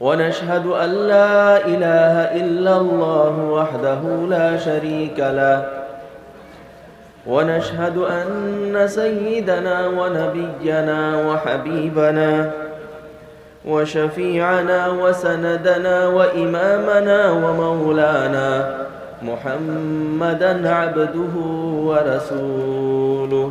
ونشهد أن لا إله إلا الله وحده لا شريك له. ونشهد أن سيدنا ونبينا وحبيبنا وشفيعنا وسندنا وإمامنا ومولانا محمدا عبده ورسوله.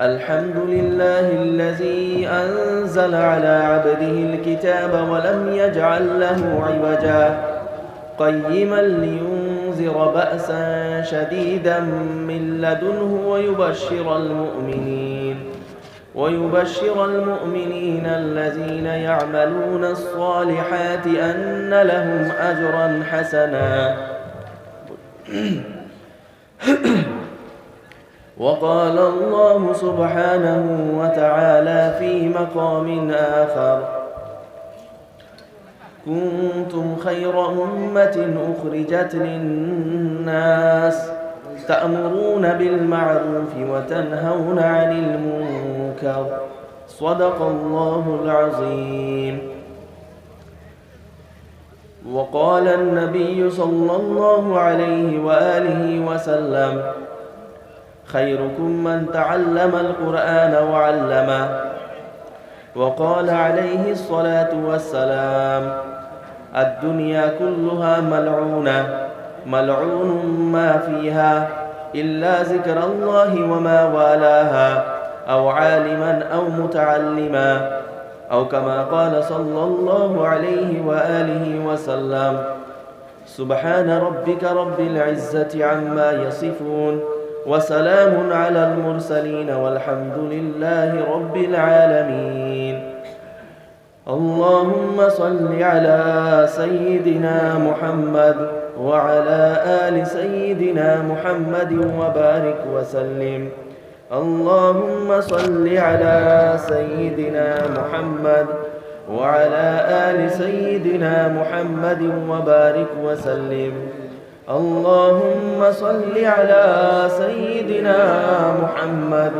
الحمد لله الذي أنزل على عبده الكتاب ولم يجعل له عوجا. قيما لينذر بأسا شديدا من لدنه ويبشر المؤمنين. ويبشر المؤمنين الذين يعملون الصالحات أن لهم أجرا حسنا. وقال الله سبحانه وتعالى في مقام آخر كنتم خير أمة أخرجت للناس تأمرون بالمعروف وتنهون عن المنكر. صدق الله العظيم. وقال النبي صلى الله عليه وآله وسلم خيركم من تعلم القرآن وعلمه. وقال عليه الصلاة والسلام الدنيا كلها ملعونة ملعون ما فيها إلا ذكر الله وما والاها أو عالما أو متعلما أو كما قال صلى الله عليه وآله وسلم سبحان ربك رب العزة عما يصفون. وسلام على المرسلين والحمد لله رب العالمين. اللهم صل على سيدنا محمد وعلى آل سيدنا محمد وبارك وسلم. اللهم صل على سيدنا محمد وعلى آل سيدنا محمد وبارك وسلم. اللهم صل على سيدنا محمد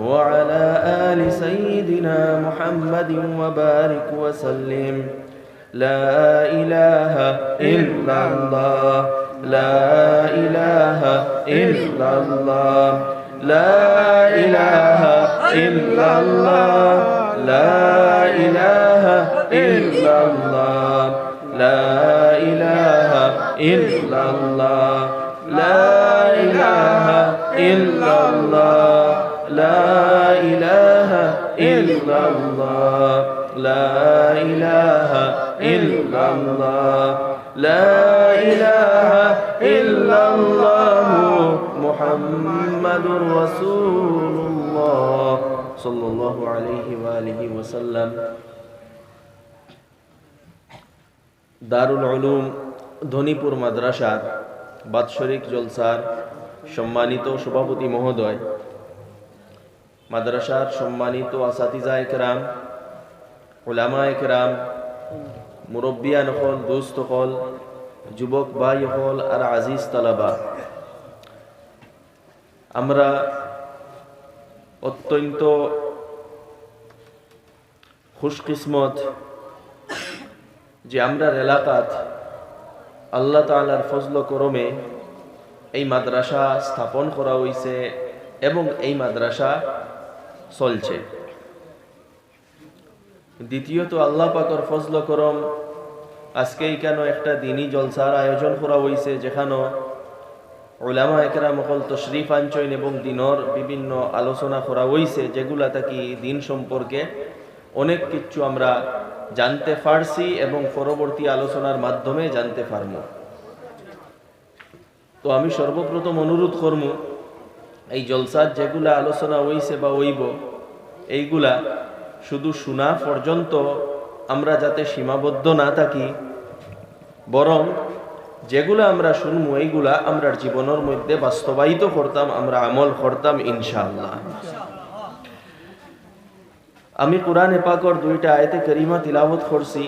وعلى آل سيدنا محمد وبارك وسلم. لا إله إلا الله. لا إله إلا الله. لا إله إلا الله. لا إله إلا الله. لا إلا الله لا إله إلا الله لا إله إلا الله لا إله إلا الله لا إله إلا الله محمد رسول الله صلى الله عليه وآله وسلم. دار العلوم ধনীপুর মাদ্রাসার বাৎসরিক জলসার সম্মানিত সভাপতি মহোদয়, মাদ্রাসার সম্মানিত আসাতিজা একরাম ওলামা একরাম মুরব্বিয়ান হল দোস্ত হল, যুবক ভাই হল আর আজিজ তালাবা। আমরা অত্যন্ত খুশকিসমত যে আমরা এলাকাত আল্লাহ তালার ফজল করমে এই মাদ্রাসা স্থাপন করা হয়েছে এবং এই মাদ্রাসা চলছে। দ্বিতীয়ত, আল্লাহ পাকর ফজল করম আজকে কেন একটা দিনই জলসার আয়োজন করা হয়েছে যেখানে ওলামা একরাম অকল তশরিফ আঞ্চইন এবং দিনর বিভিন্ন আলোচনা করা হয়েছে যেগুলা থাকি দিন সম্পর্কে অনেক কিছু আমরা জানতে পারছি এবং পরবর্তী আলোচনার মাধ্যমে জানতে পারব তো আমি সর্বপ্রথম অনুরোধ করব এই জলসার যেগুলা আলোচনা হইছে বা হইব, এইগুলা শুধু শোনা পর্যন্ত আমরা যাতে সীমাবদ্ধ না থাকি, বরং যেগুলা আমরা শুনব এইগুলা আমরা জীবনের মধ্যে বাস্তবায়িত করতাম, আমরা আমল করতাম, ইনশাআল্লাহ। আমি কোরআন এপাকর দুইটা আয়তে করিমা তিলাবত করছি।